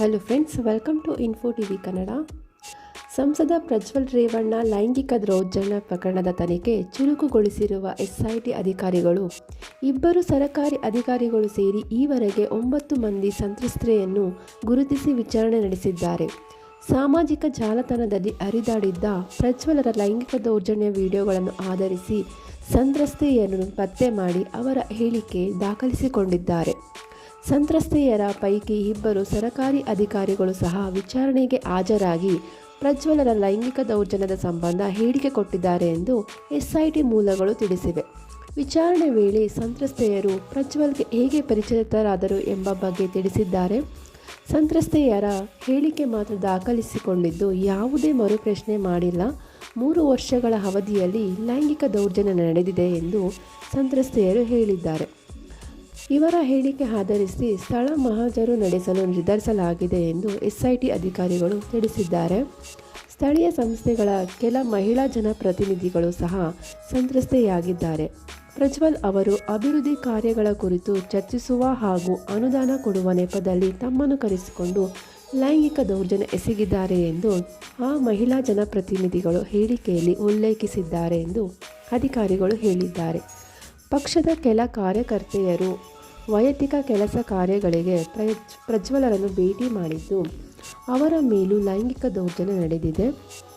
Hello friends welcome to info T V Kannada ಸಂಸದ ಪ್ರಜ್ವಲ್ ರೇವಣ್ಣ ಲೈಂಗಿಕ ದೌರ್ಜನ್ಯ ಪ್ರಕರಣದ ತನಿಖೆ ಚುರುಕುಗೊಳಿಸಿರುವ ಎಸ್ಐಟಿ ಅಧಿಕಾರಿಗಳು. ಇಬ್ಬರು ಸರಕಾರಿ ಅಧಿಕಾರಿಗಳು ಸೇರಿ ಈವರೆಗೆ ಒಂಬತ್ತು ಮಂದಿ ಸಂತ್ರಸ್ತೆಯನ್ನು ಗುರುತಿಸಿ ವಿಚಾರಣೆ ನಡೆಸಿದ್ದಾರೆ. ಸಾಮಾಜಿಕ ಜಾಲತಾಣದಲ್ಲಿ ಹರಿದಾಡಿದ್ದ ಪ್ರಜ್ವಲರ ಲೈಂಗಿಕ ದೌರ್ಜನ್ಯ ವಿಡಿಯೋಗಳನ್ನು ಆಧರಿಸಿ ಸಂತ್ರಸ್ತೆಯನ್ನು ಪತ್ತೆ ಮಾಡಿ ಅವರ ಹೇಳಿಕೆ ದಾಖಲಿಸಿಕೊಂಡಿದ್ದಾರೆ. ಸಂತ್ರಸ್ತೆಯರ ಪೈಕಿ ಇಬ್ಬರು ಸರಕಾರಿ ಅಧಿಕಾರಿಗಳು ಸಹ ವಿಚಾರಣೆಗೆ ಹಾಜರಾಗಿ ಪ್ರಜ್ವಲರ ಲೈಂಗಿಕ ದೌರ್ಜನ್ಯದ ಸಂಬಂಧ ಹೇಳಿಕೆ ಕೊಟ್ಟಿದ್ದಾರೆ ಎಂದು ಎಸ್ಐಟಿ ಮೂಲಗಳು ತಿಳಿಸಿವೆ. ವಿಚಾರಣೆ ವೇಳೆ ಸಂತ್ರಸ್ತೆಯರು ಪ್ರಜ್ವಲ್ಗೆ ಹೇಗೆ ಪರಿಚಿತರಾದರು ಎಂಬ ಬಗ್ಗೆ ತಿಳಿಸಿದ್ದಾರೆ. ಸಂತ್ರಸ್ತೆಯರ ಹೇಳಿಕೆ ಮಾತ್ರ ದಾಖಲಿಸಿಕೊಂಡಿದ್ದು ಯಾವುದೇ ಮರುಪ್ರಶ್ನೆ ಮಾಡಿಲ್ಲ. ಮೂರು ವರ್ಷಗಳ ಅವಧಿಯಲ್ಲಿ ಲೈಂಗಿಕ ದೌರ್ಜನ್ಯ ನಡೆದಿದೆ ಎಂದು ಸಂತ್ರಸ್ತೆಯರು ಹೇಳಿದ್ದಾರೆ. ಇವರ ಹೇಳಿಕೆ ಆಧರಿಸಿ ಸ್ಥಳ ಮಹಾಜರು ನಡೆಸಲು ನಿರ್ಧರಿಸಲಾಗಿದೆ ಎಂದು ಎಸ್ಐಟಿ ಅಧಿಕಾರಿಗಳು ತಿಳಿಸಿದ್ದಾರೆ. ಸ್ಥಳೀಯ ಸಂಸ್ಥೆಗಳ ಕೆಲ ಮಹಿಳಾ ಜನಪ್ರತಿನಿಧಿಗಳು ಸಹ ಸಂತ್ರಸ್ತೆಯಾಗಿದ್ದಾರೆ. ಪ್ರಜ್ವಲ್ ಅವರು ಅಭಿವೃದ್ಧಿ ಕಾರ್ಯಗಳ ಕುರಿತು ಚರ್ಚಿಸುವ ಹಾಗೂ ಅನುದಾನ ಕೊಡುವ ನೆಪದಲ್ಲಿ ತಮ್ಮನ್ನು ಕರೆಸಿಕೊಂಡು ಲೈಂಗಿಕ ದೌರ್ಜನ್ಯ ಎಸಗಿದ್ದಾರೆ ಎಂದು ಆ ಮಹಿಳಾ ಜನಪ್ರತಿನಿಧಿಗಳು ಹೇಳಿಕೆಯಲ್ಲಿ ಉಲ್ಲೇಖಿಸಿದ್ದಾರೆ ಎಂದು ಅಧಿಕಾರಿಗಳು ಹೇಳಿದ್ದಾರೆ. ಪಕ್ಷದ ಕೆಲ ಕಾರ್ಯಕರ್ತೆಯರು ವೈಯಕ್ತಿಕ ಕೆಲಸ ಕಾರ್ಯಗಳಿಗೆ ಪ್ರಜ್ ಪ್ರಜ್ವಲರನ್ನು ಭೇಟಿ ಮಾಡಿದ್ದು, ಅವರ ಮೇಲೂ ಲೈಂಗಿಕ ದೌರ್ಜನ್ಯ ನಡೆದಿದೆ.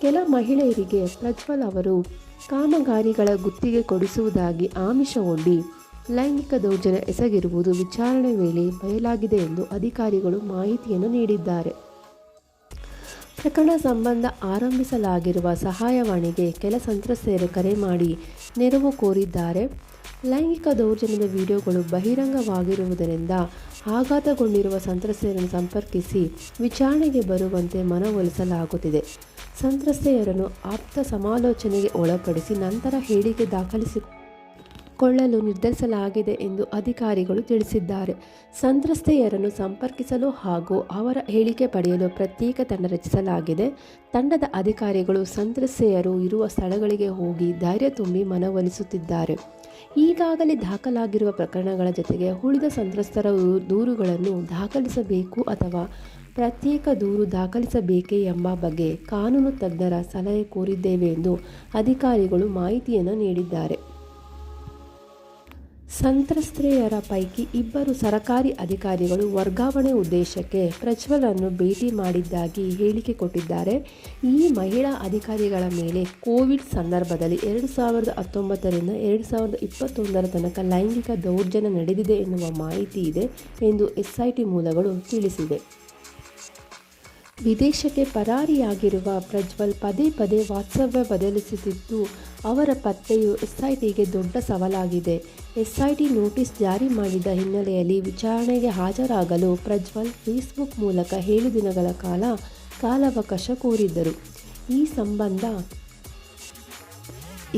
ಕೆಲ ಮಹಿಳೆಯರಿಗೆ ಪ್ರಜ್ವಲ್ ಅವರು ಕಾಮಗಾರಿಗಳ ಗುತ್ತಿಗೆ ಕೊಡಿಸುವುದಾಗಿ ಆಮಿಷವೊಡ್ಡಿ ಲೈಂಗಿಕ ದೌರ್ಜನ್ಯ ಎಸಗಿರುವುದು ವಿಚಾರಣೆ ವೇಳೆ ಬಯಲಾಗಿದೆ ಎಂದು ಅಧಿಕಾರಿಗಳು ಮಾಹಿತಿಯನ್ನು ನೀಡಿದ್ದಾರೆ. ಪ್ರಕರಣ ಸಂಬಂಧ ಆರಂಭಿಸಲಾಗಿರುವ ಸಹಾಯವಾಣಿಗೆ ಕೆಲ ಸಂತ್ರಸ್ತೆಯರು ಕರೆ ಮಾಡಿ ನೆರವು ಕೋರಿದ್ದಾರೆ. ಲೈಂಗಿಕ ದೌರ್ಜನ್ಯದ ವಿಡಿಯೋಗಳು ಬಹಿರಂಗವಾಗಿರುವುದರಿಂದ ಆಘಾತಗೊಂಡಿರುವ ಸಂತ್ರಸ್ತೆಯರನ್ನು ಸಂಪರ್ಕಿಸಿ ವಿಚಾರಣೆಗೆ ಬರುವಂತೆ ಮನವೊಲಿಸಲಾಗುತ್ತಿದೆ. ಸಂತ್ರಸ್ತೆಯರನ್ನು ಆಪ್ತ ಸಮಾಲೋಚನೆಗೆ ಒಳಪಡಿಸಿ ನಂತರ ಹೇಳಿಕೆ ದಾಖಲಿಸಿ ಕೊಳ್ಳಲು ನಿರ್ಧರಿಸಲಾಗಿದೆ ಎಂದು ಅಧಿಕಾರಿಗಳು ತಿಳಿಸಿದ್ದಾರೆ. ಸಂತ್ರಸ್ತೆಯರನ್ನು ಸಂಪರ್ಕಿಸಲು ಹಾಗೂ ಅವರ ಹೇಳಿಕೆ ಪಡೆಯಲು ಪ್ರತ್ಯೇಕ ತಂಡ ರಚಿಸಲಾಗಿದೆ. ತಂಡದ ಅಧಿಕಾರಿಗಳು ಸಂತ್ರಸ್ತೆಯರು ಇರುವ ಸ್ಥಳಗಳಿಗೆ ಹೋಗಿ ಧೈರ್ಯ ತುಂಬಿ ಮನವೊಲಿಸುತ್ತಿದ್ದಾರೆ. ಈಗಾಗಲೇ ದಾಖಲಾಗಿರುವ ಪ್ರಕರಣಗಳ ಜೊತೆಗೆ ಉಳಿದ ಸಂತ್ರಸ್ತರ ದೂರುಗಳನ್ನು ದಾಖಲಿಸಬೇಕು ಅಥವಾ ಪ್ರತ್ಯೇಕ ದೂರು ದಾಖಲಿಸಬೇಕೇ ಎಂಬ ಬಗ್ಗೆ ಕಾನೂನು ತಜ್ಞರ ಸಲಹೆ ಕೋರಿದ್ದೇವೆ ಎಂದು ಅಧಿಕಾರಿಗಳು ಮಾಹಿತಿಯನ್ನು ನೀಡಿದ್ದಾರೆ. ಸಂತ್ರಸ್ತೆಯರ ಪೈಕಿ ಇಬ್ಬರು ಸರಕಾರಿ ಅಧಿಕಾರಿಗಳು ವರ್ಗಾವಣೆ ಉದ್ದೇಶಕ್ಕೆ ಪ್ರಜ್ವಲನ್ನು ಭೇಟಿ ಮಾಡಿದ್ದಾಗಿ ಹೇಳಿಕೆ ಕೊಟ್ಟಿದ್ದಾರೆ. ಈ ಮಹಿಳಾ ಅಧಿಕಾರಿಗಳ ಮೇಲೆ ಕೋವಿಡ್ ಸಂದರ್ಭದಲ್ಲಿ ಎರಡು ಸಾವಿರದ ಹತ್ತೊಂಬತ್ತರಿಂದ ಎರಡು ಸಾವಿರದ ಇಪ್ಪತ್ತೊಂದರ ತನಕ ಲೈಂಗಿಕ ದೌರ್ಜನ್ಯ ನಡೆದಿದೆ ಎನ್ನುವ ಮಾಹಿತಿ ಇದೆ ಎಂದು ಎಸ್ಐಟಿ ಮೂಲಗಳು ತಿಳಿಸಿವೆ. ವಿದೇಶಕ್ಕೆ ಪರಾರಿಯಾಗಿರುವ ಪ್ರಜ್ವಲ್ ಪದೇ ಪದೇ ವಾಸ್ತವ್ಯ ಬದಲಿಸುತ್ತಿದ್ದು, ಅವರ ಪತ್ತೆಯು ಎಸ್ಐಟಿಗೆ ದೊಡ್ಡ ಸವಾಲಾಗಿದೆ. ಎಸ್ಐಟಿ ನೋಟಿಸ್ ಜಾರಿ ಮಾಡಿದ ಹಿನ್ನೆಲೆಯಲ್ಲಿ ವಿಚಾರಣೆಗೆ ಹಾಜರಾಗಲು ಪ್ರಜ್ವಲ್ ಫೇಸ್ಬುಕ್ ಮೂಲಕ ಏಳು ದಿನಗಳ ಕಾಲ ಕಾಲಾವಕಾಶ ಕೋರಿದ್ದರು. ಈ ಸಂಬಂಧ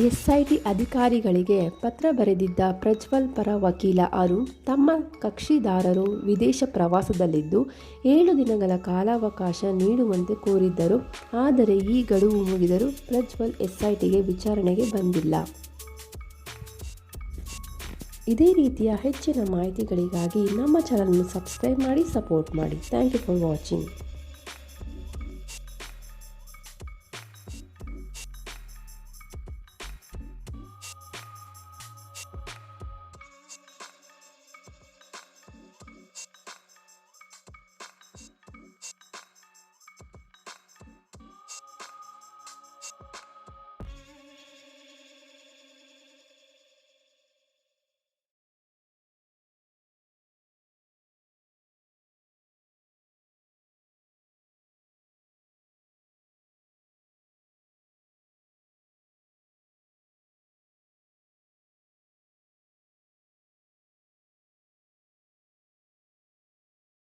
ಎಸ್ಐಟಿ ಅಧಿಕಾರಿಗಳಿಗೆ ಪತ್ರ ಬರೆದಿದ್ದ ಪ್ರಜ್ವಲ್ ಪರ ವಕೀಲ ಅರು ತಮ್ಮ ಕಕ್ಷಿದಾರರು ವಿದೇಶ ಪ್ರವಾಸದಲ್ಲಿದ್ದು ಏಳು ದಿನಗಳ ಕಾಲಾವಕಾಶ ನೀಡುವಂತೆ ಕೋರಿದ್ದರು. ಆದರೆ ಈ ಗಡುವು ಮುಗಿದರೂ ಪ್ರಜ್ವಲ್ ಎಸ್ಐಟಿಗೆ ವಿಚಾರಣೆಗೆ ಬಂದಿಲ್ಲ. ಇದೇ ರೀತಿಯ ಹೆಚ್ಚಿನ ಮಾಹಿತಿಗಳಿಗಾಗಿ ನಮ್ಮ ಚಾನಲನ್ನು ಸಬ್ಸ್ಕ್ರೈಬ್ ಮಾಡಿ, ಸಪೋರ್ಟ್ ಮಾಡಿ. Thank you for watching.